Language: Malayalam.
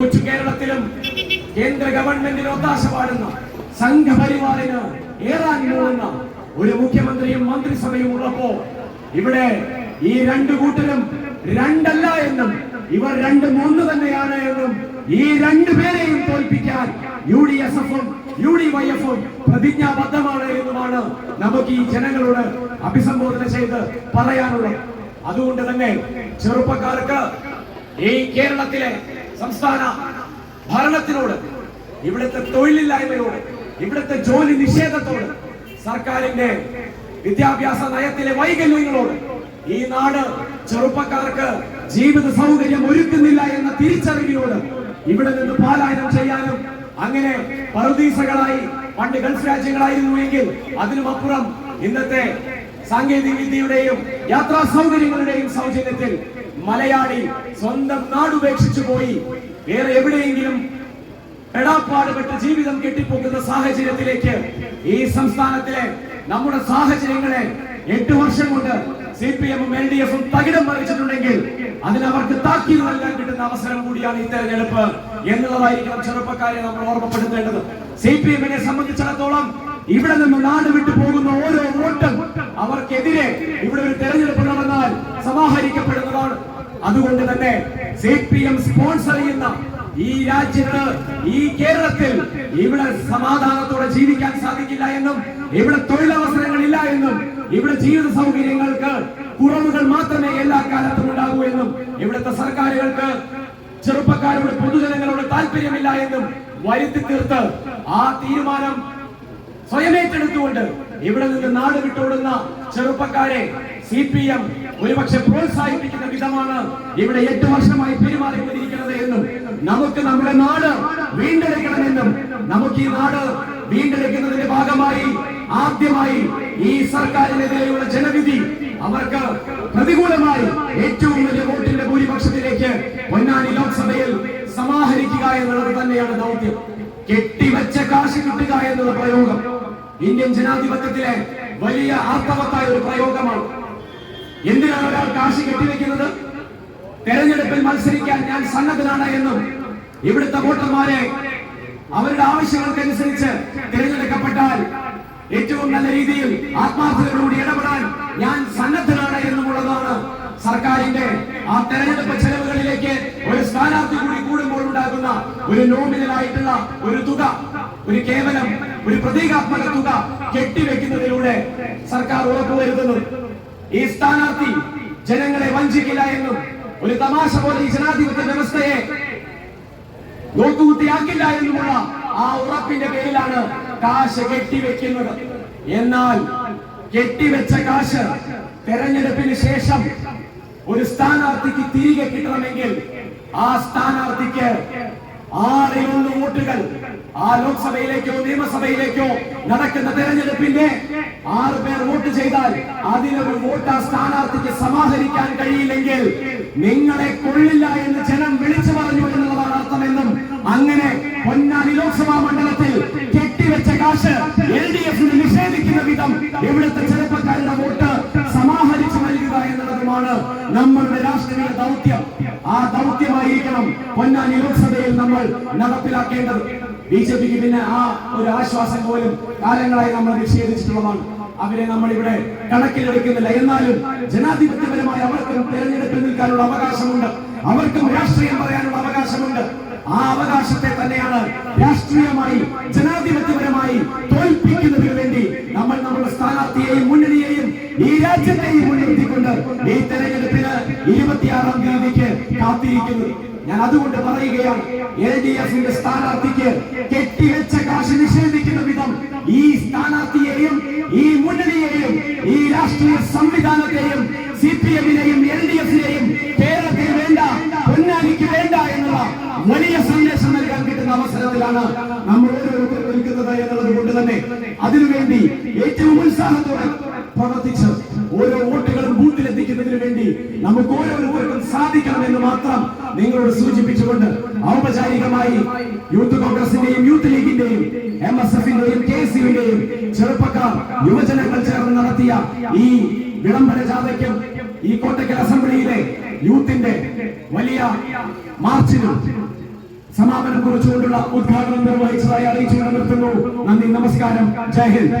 കൊച്ചു കേരളത്തിലും കേന്ദ്ര ഗവൺമെന്റിന് ഒത്താശ പാടുന്ന സംഘപരിവാറിന് ഏറാൻ പോകുന്ന ഒരു മുഖ്യമന്ത്രിയും മന്ത്രിസഭയും ഉള്ളപ്പോ ഇവിടെ ഈ രണ്ടു കൂട്ടരും രണ്ടല്ല എന്നും ഇവർ രണ്ട് മൂന്ന് തന്നെയാണ് എന്നും ഈ രണ്ടു പേരെയും തോൽപ്പിക്കാൻ യു ഡി എസ് എഫും യു ഡി വൈ എഫും പ്രതിജ്ഞാബദ്ധമാണ് എന്നുമാണ് നമുക്ക് ഈ ജനങ്ങളോട് അഭിസംബോധന ചെയ്ത് പറയാനുള്ളത്. അതുകൊണ്ട് തന്നെ ചെറുപ്പക്കാർക്ക് ഈ കേരളത്തിലെ സംസ്ഥാന ഭരണത്തിനോട് ഇവിടുത്തെ തൊഴിലില്ലായ്മയോട് ഇവിടുത്തെ ജോലി നിഷേധത്തോട് സർക്കാരിന്റെ വിദ്യാഭ്യാസ നയത്തിലെ വൈകല്യങ്ങളോട് ഈ നാട് ചെറുപ്പക്കാർക്ക് ജീവിത സൗകര്യം ഒരുക്കുന്നില്ല എന്ന തിരിച്ചറിവിനോട് ഇവിടെ നിന്ന് പാലായനം ചെയ്യാനും അങ്ങനെ പറുദീസകളായി പണ്ട് ഗൾഫ് രാജ്യങ്ങളായിരുന്നുവെങ്കിൽ അതിനുമപ്പുറം ഇന്നത്തെ സാങ്കേതിക വിദ്യയുടെയും യാത്രാ സൗകര്യങ്ങളുടെയും സൗജന്യത്തിൽ മലയാളി സ്വന്തം നാട് നാടുപേക്ഷിച്ചു പോയി. വേറെ എവിടെയെങ്കിലും പെടാപ്പാടുപെട്ട് ജീവിതം കെട്ടിപ്പോകുന്ന സാഹചര്യത്തിലേക്ക് ഈ സംസ്ഥാനത്തിലെ നമ്മുടെ സാഹചര്യങ്ങളെ എട്ട് വർഷം കൊണ്ട് സി പി എമ്മും എൽ ഡി എഫും തകിടം മറിച്ചിട്ടുണ്ടെങ്കിൽ അതിനവർക്ക് താക്കീത് നൽകാൻ കിട്ടുന്ന അവസരം കൂടിയാണ് ഈ തെരഞ്ഞെടുപ്പ് എന്നുള്ളതായിരിക്കണം ചെറുപ്പക്കാരെ നമ്മൾ ഓർമ്മപ്പെടുത്തേണ്ടത്. സി പി എമ്മിനെ സംബന്ധിച്ചിടത്തോളം ഇവിടെ നിന്ന് നാട് വിട്ടു പോകുന്ന ഓരോ വോട്ടും അവർക്കെതിരെ ഇവിടെ ഒരു തെരഞ്ഞെടുപ്പ് നടന്നാൽ സമാഹരിക്കപ്പെടുന്നതാണ്. അതുകൊണ്ട് തന്നെ സി പി എം സ്പോൺസർ ചെയ്യുന്ന ഈ രാജ്യത്ത് ഈ കേരളത്തിൽ ഇവിടെ സമാധാനത്തോടെ ജീവിക്കാൻ സാധിക്കില്ല എന്നും ഇവിടെ തൊഴിലവസരങ്ങൾ ഇല്ല എന്നും ഇവിടെ ജീവിത സൗകര്യങ്ങൾക്ക് കുറവുകൾ മാത്രമേ എല്ലാ കാലത്തും ഉണ്ടാകൂ എന്നും ഇവിടുത്തെ സർക്കാരുകൾക്ക് ചെറുപ്പക്കാരോട് പൊതുജനങ്ങളോട് താല്പര്യമില്ല എന്നും വരുത്തി തീർത്ത് ആ തീരുമാനം സ്വയമേറ്റെടുത്തുകൊണ്ട് ഇവിടെ നിന്ന് നാട് വിട്ടോടുന്ന ചെറുപ്പക്കാരെ സി പി എം ഒരുപക്ഷെ പ്രോത്സാഹിപ്പിക്കുന്ന വിധമാണ് ഇവിടെ എട്ട് വർഷമായി പെരുമാറിക്കൊണ്ടിരിക്കുന്നത് എന്നും നമുക്ക് നമ്മുടെ നാട് വീണ്ടെടുക്കണമെന്നും നമുക്ക് ഈ നാട് വീണ്ടെടുക്കുന്നതിന്റെ ഭാഗമായി ആദ്യമായി ഈ സർക്കാരിനെതിരെയുള്ള ജനവിധി അവർക്ക് പ്രതികൂലമായി ഏറ്റവും വലിയ വോട്ടിന്റെ ഭൂരിപക്ഷത്തിലേക്ക് പൊന്നാനി ലോക്സഭയിൽ സമാഹരിക്കുക എന്നുള്ളത് തന്നെയാണ് ദൗത്യം. കെട്ടിവെച്ച കാശ് കിട്ടുക എന്നുള്ള പ്രയോഗം ഇന്ത്യൻ ജനാധിപത്യത്തിലെ വലിയ അർത്ഥവത്തായ ഒരു പ്രയോഗമാണ്. കാശ് കെട്ടിവെക്കുന്നത് തെരഞ്ഞെടുപ്പിൽ മത്സരിക്കാൻ ഞാൻ സന്നദ്ധനാണ് എന്നും ഇവിടുത്തെ വോട്ടർമാരെ അവരുടെ ആവശ്യങ്ങൾക്കനുസരിച്ച് തിരഞ്ഞെടുക്കപ്പെട്ടാൽ ഏറ്റവും നല്ല രീതിയിൽ ആത്മാർത്ഥതയോടുകൂടി ഇടപെടാൻ ഞാൻ സന്നദ്ധനാണ് എന്നുമുള്ളതാണ് സർക്കാരിന്റെ ആ തെരഞ്ഞെടുപ്പ് ചെലവുകളിലേക്ക് ഒരു സ്ഥാനാർത്ഥി കൂടി കൂടുമ്പോൾ ഉണ്ടാകുന്ന ഒരു നോമിനൽ ആയിട്ടുള്ള ഒരു തുക ഒരു കേവലം ഒരു പ്രതീകാത്മക തുക കെട്ടിവെക്കുന്നതിലൂടെ സർക്കാർ ഉറപ്പുവരുത്തുന്നു. ഈ സ്ഥാനാർത്ഥി ജനങ്ങളെ വഞ്ചിക്കില്ല എന്നും ഒരു തമാശ പോലെ ഈ ജനാധിപത്യ വ്യവസ്ഥയെ നോക്കുകുത്തിയാക്കില്ല എന്നുമുള്ള ആ ഉറപ്പിന്റെ പേരിലാണ് കാശ് കെട്ടിവെക്കുന്നത്. എന്നാൽ കെട്ടിവെച്ച കാശ് തെരഞ്ഞെടുപ്പിന് ശേഷം ഒരു സ്ഥാനാർത്ഥിക്ക് തിരികെ കിട്ടണമെങ്കിൽ ആ സ്ഥാനാർത്ഥിക്ക് ആറിൽ ഒന്ന് വോട്ടുകൾ ആ ലോക്സഭയിലേക്കോ നിയമസഭയിലേക്കോ നടക്കുന്ന തെരഞ്ഞെടുപ്പിന്റെ ആറ് പേർ വോട്ട് ചെയ്താൽ അതിലൊരു വോട്ട് ആ സ്ഥാനാർത്ഥിക്ക് സമാഹരിക്കാൻ കഴിയില്ലെങ്കിൽ നിങ്ങളെ കൊള്ളില്ല എന്ന് ജനം വിളിച്ചു പറഞ്ഞു എന്നുള്ളതാണ് അർത്ഥമെന്നും അങ്ങനെ പൊന്നാനി ലോക്സഭാ മണ്ഡലത്തിൽ കെട്ടിവെച്ച കാശ് എൽ ഡി എഫിന് നിഷേധിക്കുന്ന വിധം ഇവിടുത്തെ ചെറുപ്പക്കാരുടെ വോട്ട് സമാഹരിച്ചു നൽകുക എന്നുള്ളതുമാണ് നമ്മളുടെ രാഷ്ട്രീയ ദൗത്യം. ആ ദൗത്യമായിരിക്കണം പൊന്നാനി ലോക്സഭയിൽ നമ്മൾ നടപ്പിലാക്കേണ്ടത്. ബി ജെ പിക്ക് പിന്നെ ആ ഒരു ആശ്വാസം പോലും കാലങ്ങളായി നമ്മൾ നിഷേധിച്ചിട്ടുള്ളതാണ്. അവരെ നമ്മൾ ഇവിടെ കണക്കിലെടുക്കുന്നില്ല. എന്നാലും ജനാധിപത്യപരമായി അവർക്കും തെരഞ്ഞെടുപ്പിൽ നിൽക്കാനുള്ള അവകാശമുണ്ട്. അവർക്കും രാഷ്ട്രീയം പറയാനുള്ള അവകാശമുണ്ട്. ആ അവകാശത്തെ തന്നെയാണ് രാഷ്ട്രീയമായി ജനാധിപത്യപരമായി തോൽപ്പിക്കുന്നതിന് വേണ്ടി നമ്മൾ നമ്മുടെ സ്ഥാനാർത്ഥിയെയും മുന്നണിയെയും ഈ രാജ്യത്തെയും കാത്തിരിക്കുന്നു ഞാൻ അതുകൊണ്ട് പറയുകയാണ് എൽ ഡി എഫിന്റെ സ്ഥാനാർത്ഥിക്ക് കെട്ടിവെച്ച കാശ് നിഷേധിക്കുന്ന വിധം ഈ സ്ഥാനാർത്ഥിയെയും ഈ മുന്നണിയെയും ഈ രാഷ്ട്രീയ സംവിധാനത്തെയും സി പി എമ്മിനെയും എൽ ഡി എഫിനെയും കേരളത്തിൽ വേണ്ട പൊന്നാനിക്ക് വേണ്ട എന്നുള്ള വലിയ സന്ദേശം നൽകാൻ കിട്ടുന്ന അവസരത്തിലാണ് നമ്മൾ ഓരോരുത്തർ നിൽക്കുന്നത് എന്നുള്ളത് കൊണ്ട് തന്നെ. അതിനുവേണ്ടി ഏറ്റവും ഉത്സാഹത്തോടെ പ്രവർത്തിച്ച് ഓരോ വോട്ടുകളും ബൂത്തിലെത്തിക്കുന്നതിന് വേണ്ടി നമുക്ക് ഓരോരുത്തർക്കും സാധിക്കണമെന്ന് മാത്രം നിങ്ങളോട് സൂചിപ്പിച്ചുകൊണ്ട് ഔപചാരികമായി യൂത്ത് കോൺഗ്രസിന്റെയും യൂത്ത് ലീഗിന്റെയും എം എസ് എഫിന്റെയും കെ എസ് യുവിന്റെയും ചെറുപ്പക്കാർ യുവജനങ്ങൾ ചേർന്ന് നടത്തിയ ഈ വിളംബര ജാഥയ്ക്കും ഈ കോട്ടയ്ക്കൽ അസംബ്ലിയിലെ യൂത്തിന്റെ വലിയ മാർച്ചിനും സമാപനം കുറിച്ചുകൊണ്ടുള്ള ഉദ്ഘാടനം നിർവഹിച്ചതായി അറിയിച്ചുകൊണ്ട് നിർത്തുന്നു. നന്ദി നമസ്കാരം. ജയ് ഹിന്ദ്.